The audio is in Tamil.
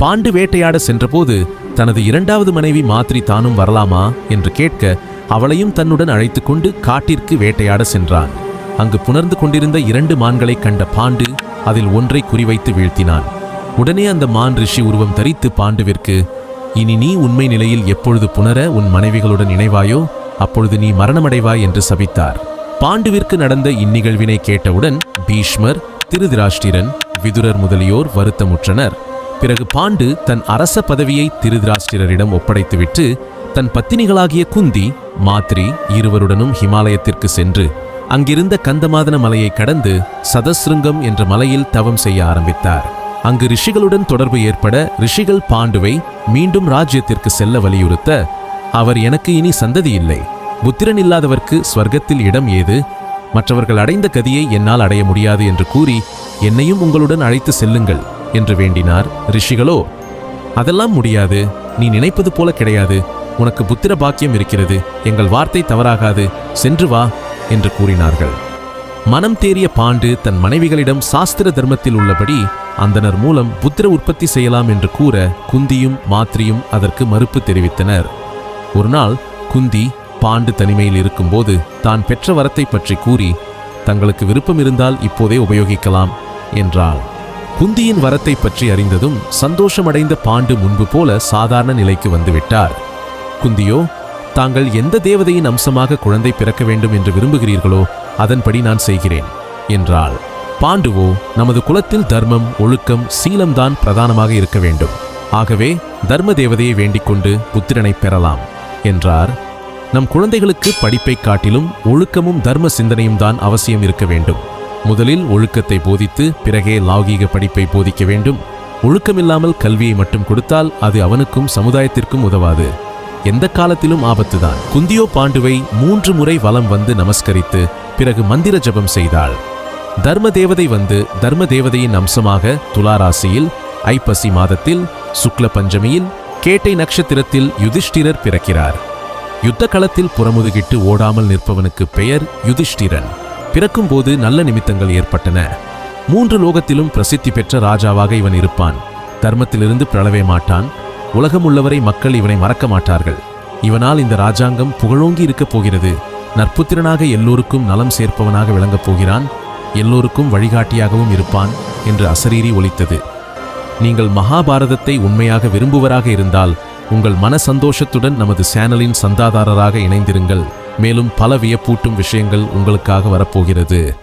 பாண்டு வேட்டையாட சென்றபோது தனது இரண்டாவது மனைவி மாத்ரி தானும் வரலாமா என்று கேட்க அவளையும் தன்னுடன் அழைத்து கொண்டு காட்டிற்கு வேட்டையாட சென்றான். அங்கு புணர்ந்து கொண்டிருந்த இரண்டு மான்களைக் கண்ட பாண்டு அதில் ஒன்றை குறிவைத்து வீழ்த்தினான். உடனே அந்த மான் ரிஷி உருவம் தரித்து பாண்டுவிற்கு இனி நீ உண்மை நிலையில் எப்பொழுது புணர உன் மனைவிகளுடன் இணைவாயோ அப்பொழுது நீ மரணமடைவாய் என்று சபித்தார். பாண்டுவிற்கு நடந்த இந்நிகழ்வினை கேட்டவுடன் பீஷ்மர் திருதிராஷ்டிரன் விதுரர் முதலியோர் வருத்தமுற்றனர். பிறகு பாண்டு தன் அரச பதவியை திருதராஷ்டிரரிடம் ஒப்படைத்துவிட்டு தன் பத்தினிகளாகிய குந்தி மாத்ரி இருவருடனும் ஹிமாலயத்திற்கு சென்று அங்கிருந்த கந்தமாதன மலையை கடந்து சதஸ்ருங்கம் என்ற மலையில் தவம் செய்ய ஆரம்பித்தார். அங்கு ரிஷிகளுடன் தொடர்பு ஏற்பட ரிஷிகள் பாண்டுவை மீண்டும் ராஜ்யத்திற்கு செல்ல வலியுறுத்த அவர் எனக்கு இனி சந்ததி இல்லை. புத்திரன் இல்லாதவர்க்கு ஸ்வர்க்கத்தில் இடம் ஏது? மற்றவர்கள் அடைந்த கதியை என்னால் அடைய முடியாது என்று கூறி என்னையும் உங்களுடன் அழைத்து செல்லுங்கள். என்று வேண்டினார். ரிஷிகளோ அதெல்லாம் முடியாது. நீ நினைப்பது போல கிடையாது. உனக்கு புத்திர பாக்கியம் இருக்கிறது. எங்கள் வார்த்தை தவறாகாது. சென்று வா என்று கூறினார்கள். மனம் தேறிய பாண்டு தன் மனைவிகளிடம் சாஸ்திர தர்மத்தில் உள்ளபடி அந்தனர் மூலம் புத்திர உற்பத்தி செய்யலாம் என்று கூற குந்தியும் மாத்ரியும் அதற்கு மறுப்பு தெரிவித்தனர். ஒரு நாள் குந்தி பாண்டு தனிமையில் இருக்கும்போது தான் பெற்ற வரத்தை பற்றி கூறி தங்களுக்கு விருப்பம் இருந்தால் இப்போதே உபயோகிக்கலாம் என்றாள். குந்தியின் வரத்தை பற்றி அறிந்ததும் சந்தோஷமடைந்த பாண்டு முன்பு போல சாதாரண நிலைக்கு வந்துவிட்டார். குந்தியோ தாங்கள் எந்த தேவதையின் அம்சமாக குழந்தை பிறக்க வேண்டும் என்று விரும்புகிறீர்களோ அதன்படி நான் செய்கிறேன் என்றாள். பாண்டுவோ நமது குலத்தில் தர்மம் ஒழுக்கம் சீலம்தான் பிரதானமாக இருக்க வேண்டும். ஆகவே தர்ம தேவதையை வேண்டிக் கொண்டு புத்திரனை பெறலாம் என்றார். நம் குழந்தைகளுக்கு படிப்பை காட்டிலும் ஒழுக்கமும் தர்ம சிந்தனையும் தான் அவசியம் இருக்க வேண்டும். முதலில் ஒழுக்கத்தை போதித்து பிறகே லாகீக படிப்பை போதிக்க வேண்டும். ஒழுக்கமில்லாமல் கல்வியை மட்டும் கொடுத்தால் அது அவனுக்கும் சமுதாயத்திற்கும் உதவாது. எந்த காலத்திலும் ஆபத்துதான். குந்தியோ பாண்டுவை மூன்று முறை வலம் வந்து நமஸ்கரித்து பிறகு மந்திர ஜபம் செய்தாள். தர்ம தேவதை வந்து தர்ம தேவதையின் அம்சமாக துலாராசியில் ஐப்பசி மாதத்தில் சுக்ல பஞ்சமியில் கேட்டை நட்சத்திரத்தில் யுதிஷ்டிரர் பிறக்கிறார். யுத்த களத்தில் புறமுதுகிட்டு ஓடாமல் நிற்பவனுக்கு பெயர் யுதிஷ்டிரன். பிறக்கும்போது நல்ல நிமித்தங்கள் ஏற்பட்டன. மூன்று லோகத்திலும் பிரசித்தி பெற்ற ராஜாவாக இவன் இருப்பான். தர்மத்திலிருந்து பிறளவே மாட்டான். உலகம் உள்ளவரை மக்கள் இவனை மறக்க மாட்டார்கள். இவனால் இந்த ராஜாங்கம் புகழோங்கி இருக்கப் போகிறது. நற்புத்திரனாக எல்லோருக்கும் நலம் சேர்ப்பவனாக விளங்கப் போகிறான். எல்லோருக்கும் வழிகாட்டியாகவும் இருப்பான் என்று அசரீரி ஒலித்தது. நீங்கள் மகாபாரதத்தை உண்மையாக விரும்புவராக இருந்தால் உங்கள் மன சந்தோஷத்துடன் நமது சேனலின் சந்தாதாரராக இணைந்திருங்கள். மேலும் பல வியப்பூட்டும் விஷயங்கள் உங்களுக்காக வரப்போகிறது.